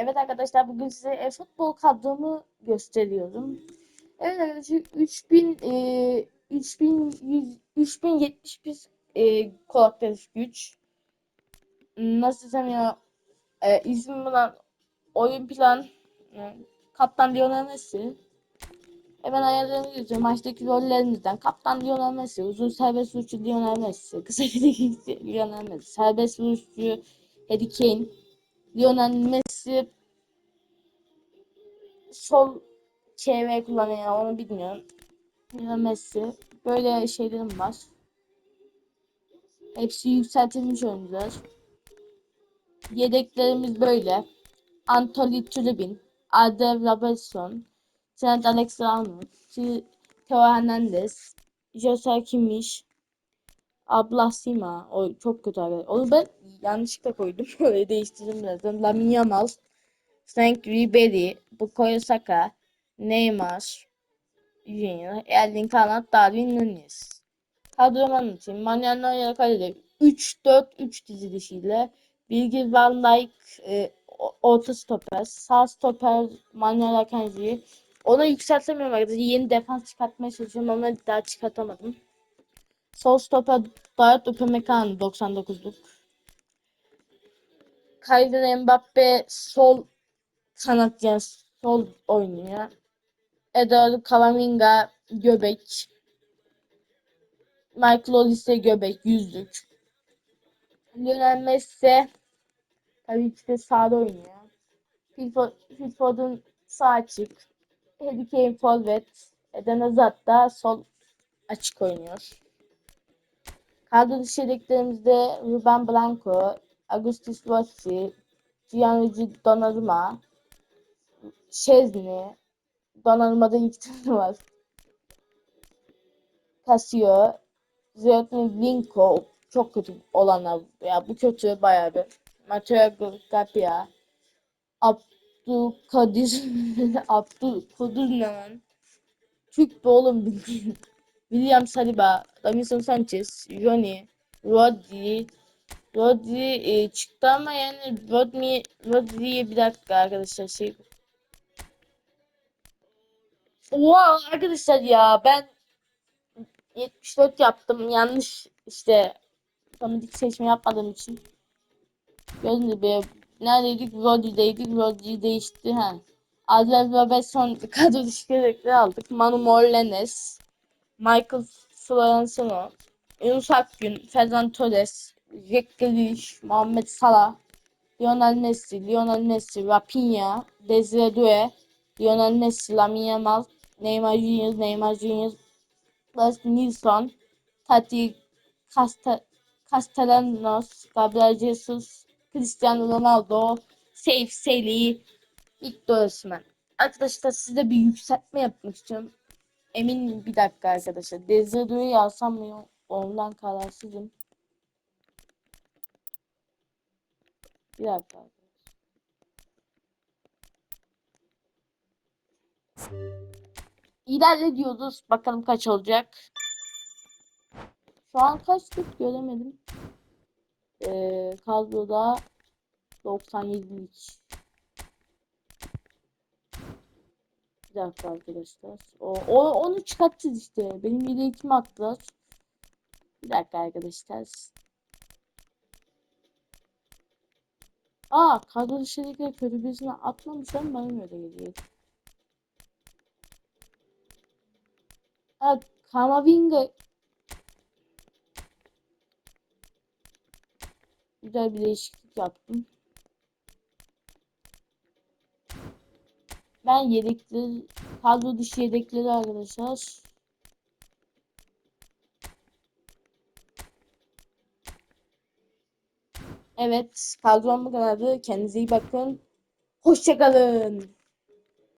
Evet arkadaşlar bugün size e, futbol kadromu gösteriyorum. Evet arkadaşlar 3000 e, 3100 3071 e, kolektif güç. Nasıl desem ya e, izin bulan oyun plan e, Kaptan Lionel Messi. Hemen ayarlarını yazıyorum. Maçtaki rollerinizden Kaptan Lionel Messi, uzun serbest vuruşçu Lionel Messi, kısa frikikçi Lionel Messi, serbest vuruşçu Harry Kane, Lionel Messi sol çevre kullanıyor onu bilmiyorum. Lionel Messi. Böyle şeylerim var. Hepsi yükseltilmiş oyuncular. Yedeklerimiz böyle. Anthony Tribin, Adel Robertson, Trent Alexander-Arnold, Theo Hernandez, Jose Kimmich, Ablasima. O çok kötü abi. Onu ben yanlışlıkla koydum. Orayı değiştirdim birazdan. Lamine Yamal, Frank Ribery, Bukayo Saka, Neymar, Junior, Erling Haaland, Darwin Nunez. Kadromu anlatayım. Manuel Neuer kalede 3-4-3 dizilişiyle Virgil van Dijk e, orta stoper, sağ stoper Manuel Akanji. Ona yükseltemiyorum arkadaşlar. Yeni defans çıkartmaya çalışıyorum ama daha çıkartamadım. Sol stoper Dayot Upamecano 99'luk. Kylian Mbappe sol kanat yani sol oynuyor. Eduardo Camavinga göbek. Michael Olise göbek yüzlük. Lionel Messi tabii ki de sağda oynuyor. Phil Fo- Phil Foden sağ açık. Harry Kane forvet. Eden Hazard da sol açık oynuyor. Kadro dışı yedeklerimizde Ruben Blanco, Augustus Rossi, Gianluigi Donnarumma, Szczesny, Donnarumma'da iki tane var. Casio, Zlatan Linko çok kötü olanlar ya bu kötü bayağı bir. Matteo Gapia, Abdülkadir Abdülkadir ne lan? Türk be oğlum bildiğin. William Saliba, Davinson Sanchez, Johnny, Rodri, Rodri e, çıktı ama yani Rodri, Rodri'ye bir dakika arkadaşlar şey Oha arkadaşlar ya ben 74 yaptım. Yanlış işte otomatik seçme yapmadığım için. Gördüğünüz gibi neredeydik? Rodri'deydik. Rodri değişti ha. Adler Robertson kadro dışı aldık. Manu Morlenes Michael Florentino Yunus Akgün Ferran Torres Jack Grealish Muhammed Salah Lionel Messi Lionel Messi Rafinha Desire Doué Lionel Messi Lamine Yamal Neymar Junior Neymar Junior Plus Nilsson, Tati Castellanos, Gabriel Jesus, Cristiano Ronaldo, Seyf Seli, Victor Osimhen. Arkadaşlar size bir yükseltme yapmak istiyorum. Emin bir dakika arkadaşlar. Desiree'yi alsam mı? Ondan kararsızım. Bir dakika. İlerle diyoruz. Bakalım kaç olacak. Şu an kaçtık göremedim. Ee, kadroda 97'lik. Dakika arkadaşlar. O, o onu çıkartacağız işte. Benim yedekimi attılar. Bir dakika arkadaşlar. Aa kadro dışarıdakiler kötü birisine atmamışlar mı? Bana öyle geliyor? Ha Kamavinga güzel bir değişiklik yaptım. Ben yedekleri, kadro dışı yedekleri arkadaşlar. Evet, kadrom bu kadardı. Kendinize iyi bakın. Hoşçakalın.